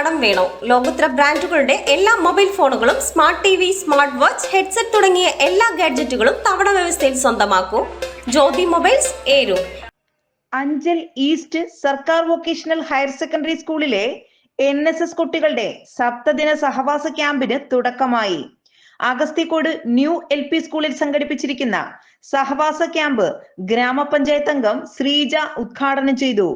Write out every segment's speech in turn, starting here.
കടം വേണോ? ലോകോത്തര ബ്രാൻഡുകളുടെ എല്ലാ മൊബൈൽ ഫോണുകളും smart T V smart watch headset തുടങ്ങിയ എല്ലാ ഗാഡ്ജറ്റുകളും തവണ വ്യവസ്ഥയിൽ സ്വന്തമാക്കൂ. ജ്യോതി മൊബൈൽസ് ഏരു. അഞ്ചൽ ഈസ്റ്റ് സർക്കാർ വൊക്കേഷണൽ ഹയർ സെക്കൻഡറി സ്കൂളിലെ എൻ എസ് എസ് കുട്ടികളുടെ സപ്തദിന സഹവാസ ക്യാമ്പിന് തുടക്കമായി. അഗസ്തിക്കോട് ന്യൂ എൽ പി സ്കൂളിൽ സംഘടിപ്പിച്ചിരിക്കുന്ന സഹവാസ ക്യാമ്പ് ഗ്രാമപഞ്ചായത്ത് അംഗം ശ്രീജ ഉദ്ഘാടനം ചെയ്തു.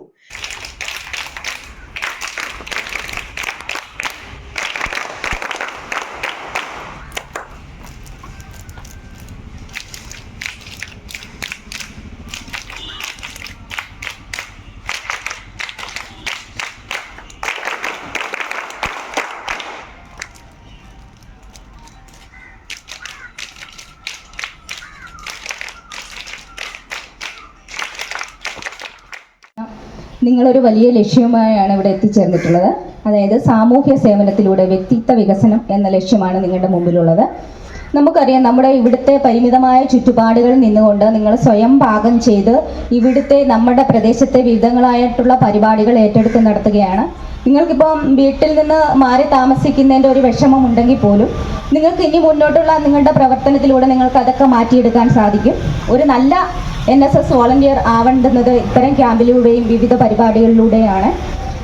നിങ്ങളൊരു വലിയ ലക്ഷ്യവുമായാണ് ഇവിടെ എത്തിച്ചേർന്നിട്ടുള്ളത്. അതായത് സാമൂഹ്യ സേവനത്തിലൂടെ വ്യക്തിത്വ വികസനം എന്ന ലക്ഷ്യമാണ് നിങ്ങളുടെ മുമ്പിലുള്ളത്. നമുക്കറിയാം നമ്മുടെ ഇവിടുത്തെ പരിമിതമായ ചുറ്റുപാടുകളിൽ നിന്നുകൊണ്ട് നിങ്ങൾ സ്വയം പാകം ചെയ്ത് ഇവിടുത്തെ നമ്മുടെ പ്രദേശത്തെ വിവിധങ്ങളായിട്ടുള്ള പരിപാടികൾ ഏറ്റെടുത്ത് നടത്തുകയാണ്. നിങ്ങൾക്കിപ്പം വീട്ടിൽ നിന്ന് മാറി താമസിക്കുന്നതിന്റെ ഒരു വിഷമം ഉണ്ടെങ്കിൽ പോലും നിങ്ങൾക്ക് ഇനി മുന്നോട്ടുള്ള നിങ്ങളുടെ പ്രവർത്തനത്തിലൂടെ നിങ്ങൾക്ക് അതൊക്കെ മാറ്റിയെടുക്കാൻ സാധിക്കും. ഒരു നല്ല എൻ എസ് എസ് വോളണ്ടിയർ ആവേണ്ടുന്നത് ഇത്തരം ക്യാമ്പിലൂടെയും വിവിധ പരിപാടികളിലൂടെയാണ്.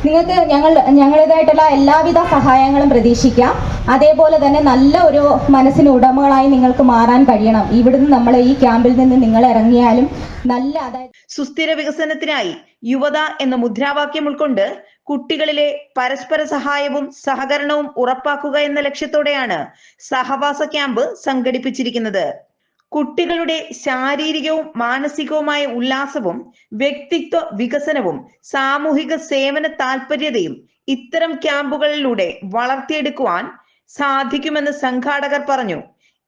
നിങ്ങൾക്ക് ഞങ്ങൾ ഞങ്ങളുടേതായിട്ടുള്ള എല്ലാവിധ സഹായങ്ങളും പ്രതീക്ഷിക്കാം. അതേപോലെ തന്നെ നല്ല ഒരു മനസ്സിന് ഉടമകളായി നിങ്ങൾക്ക് മാറാൻ കഴിയണം. ഇവിടുന്ന് നമ്മൾ ഈ ക്യാമ്പിൽ നിന്ന് നിങ്ങൾ ഇറങ്ങിയാലും നല്ല അതായത് സുസ്ഥിര വികസനത്തിനായി യുവത എന്ന മുദ്രാവാക്യം ഉൾക്കൊണ്ട് കുട്ടികളിലെ പരസ്പര സഹായവും സഹകരണവും ഉറപ്പാക്കുക എന്ന ലക്ഷ്യത്തോടെയാണ് സഹവാസ ക്യാമ്പ് സംഘടിപ്പിച്ചിരിക്കുന്നത്. കുട്ടികളുടെ ശാരീരികവും മാനസികവുമായ ഉല്ലാസവും വ്യക്തിത്വ വികസനവും സാമൂഹിക സേവന താല്പര്യതയും ഇത്തരം ക്യാമ്പുകളിലൂടെ വളർത്തിയെടുക്കുവാൻ സാധിക്കുമെന്ന് സംഘാടകർ പറഞ്ഞു.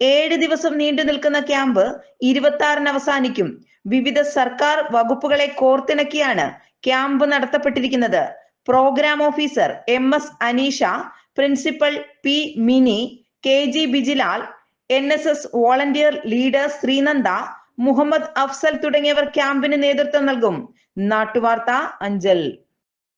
ഏഴ് ദിവസം നീണ്ടു നിൽക്കുന്ന ക്യാമ്പ് ഇരുപത്തി ആറിന് അവസാനിക്കും. വിവിധ സർക്കാർ വകുപ്പുകളെ കോർത്തിണക്കിയാണ് camp നടത്തപ്പെട്ടിരിക്കുന്നത്. Programme officer M S Aneesha principal P Mini K G Bijilal N S S volunteer leader Sreenanda Muhammad Afsal തുടങ്ങിയവർ ക്യാമ്പിന് നേതൃത്വം നൽകും. നാട്ടുവാർത്ത അഞ്ചൽ.